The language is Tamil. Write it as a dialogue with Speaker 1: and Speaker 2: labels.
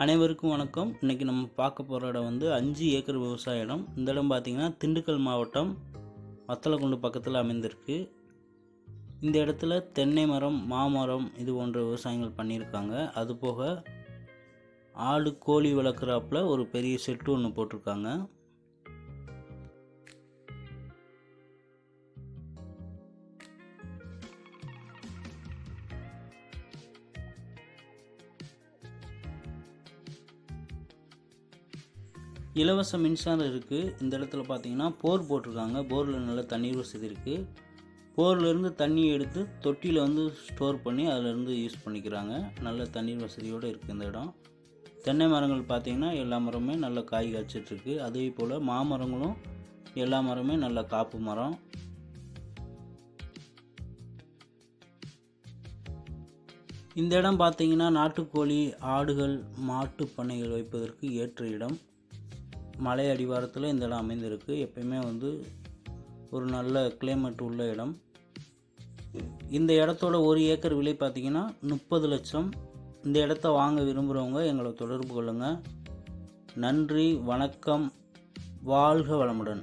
Speaker 1: அனைவருக்கும் வணக்கம். இன்றைக்கி நம்ம பார்க்க போகிற இடம் வந்து அஞ்சு ஏக்கர் விவசாய இடம் இந்த இடம் பார்த்திங்கன்னா திண்டுக்கல் மாவட்டம் வத்தலக்குண்டு பக்கத்தில் அமைந்திருக்கு. இந்த இடத்துல தென்னை மரம் மாமரம் இது போன்ற விவசாயங்கள் பண்ணியிருக்காங்க. அதுபோக ஆடு கோழி வளர்க்குறாப்புல ஒரு பெரிய செட்டு ஒன்று போட்டிருக்காங்க. இலவச மின்சாரம் இருக்குது இந்த இடத்துல பார்த்தீங்கன்னா போர் போட்டிருக்காங்க. போரில் நல்ல தண்ணீர் வசதி இருக்குது போர்லேருந்து தண்ணி எடுத்து தொட்டியில் வந்து ஸ்டோர் பண்ணி அதிலேருந்து யூஸ் பண்ணிக்கிறாங்க. நல்ல தண்ணீர் வசதியோடு இருக்குது இந்த இடம். தென்னை மரங்கள் பார்த்தீங்கன்னா எல்லா மரமுமே நல்ல காய் காய்ச்சிட்ருக்கு அதே போல் மாமரங்களும் எல்லா மரமே நல்ல காப்பு மரம். இந்த இடம் பார்த்தீங்கன்னா நாட்டுக்கோழி ஆடுகள் மாட்டு பண்ணைகள் வைப்பதற்கு ஏற்ற இடம். மலை அடிவாரத்தில் இந்த இடம் அமைந்திருக்கு. எப்பயுமே வந்து ஒரு நல்ல கிளைமேட் உள்ள இடம். இந்த இடத்தோட ஒரு ஏக்கர் விலை பார்த்தீங்கன்னா முப்பது லட்சம். இந்த இடத்த வாங்க விரும்புகிறவங்க எங்களை தொடர்பு கொள்ளுங்கள் நன்றி வணக்கம். வாழ்க வளமுடன்.